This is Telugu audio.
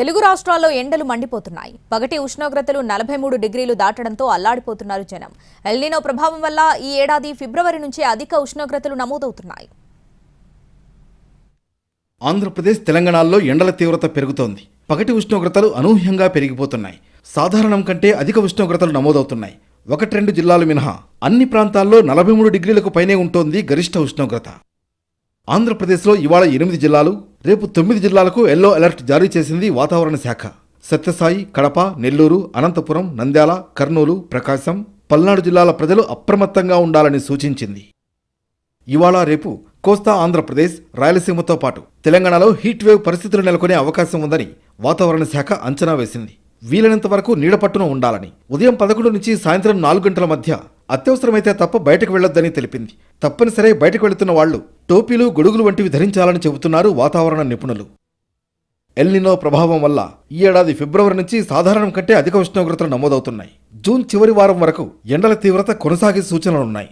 తెలుగు రాష్ట్రాల్లో ఎండలు మండిపోతున్నాయి. పగటి ఉష్ణోగ్రతలు నలభై మూడు డిగ్రీలు దాటడంతో అల్లాడిపోతున్నారు జనం. ఎల్నినో ప్రభావం వల్ల ఈ ఏడాది ఫిబ్రవరి నుంచే అధిక ఉష్ణోగ్రతలు నమోదవుతున్నాయి. ఆంధ్రప్రదేశ్ తెలంగాణలో ఎండల తీవ్రత పెరుగుతోంది. పగటి ఉష్ణోగ్రతలు అనూహ్యంగా పెరిగిపోతున్నాయి. సాధారణం కంటే అధిక ఉష్ణోగ్రతలు నమోదవుతున్నాయి. ఒకటి రెండు జిల్లాలు మినహా అన్ని ప్రాంతాల్లో నలభై మూడు డిగ్రీలకు పైనే ఉంటోంది గరిష్ట ఉష్ణోగ్రత. ఆంధ్రప్రదేశ్లో ఇవాళ ఎనిమిది జిల్లాలు రేపు తొమ్మిది జిల్లాలకు ఎల్లో అలర్ట్ జారీ చేసింది వాతావరణ శాఖ. సత్యసాయి కడప నెల్లూరు అనంతపురం నంద్యాల కర్నూలు ప్రకాశం పల్నాడు జిల్లాల ప్రజలు అప్రమత్తంగా ఉండాలని సూచించింది. ఇవాళ రేపు కోస్తా ఆంధ్రప్రదేశ్ రాయలసీమతో పాటు తెలంగాణలో హీట్ వేవ్ పరిస్థితులు నెలకొనే అవకాశం ఉందని వాతావరణ శాఖ అంచనా వేసింది. వీలైనంత వరకు నీడపట్టున ఉండాలని. ఉదయం పదకొండు నుంచి సాయంత్రం నాలుగు గంటల మధ్య అత్యవసరమైతే తప్ప బయటకు వెళ్ళొద్దని తెలిపింది. తప్పనిసరి బయటకు వెళుతున్న వాళ్ళు టోపీలు గొడుగులు వంటివి ధరించాలని చెబుతున్నారు వాతావరణ నిపుణులు. ఎల్నినో ప్రభావం వల్ల ఈ ఏడాది ఫిబ్రవరి నుంచి సాధారణం కంటే అధిక ఉష్ణోగ్రతలు నమోదవుతున్నాయి. జూన్ చివరి వారం వరకు ఎండల తీవ్రత కొనసాగే సూచనలున్నాయి.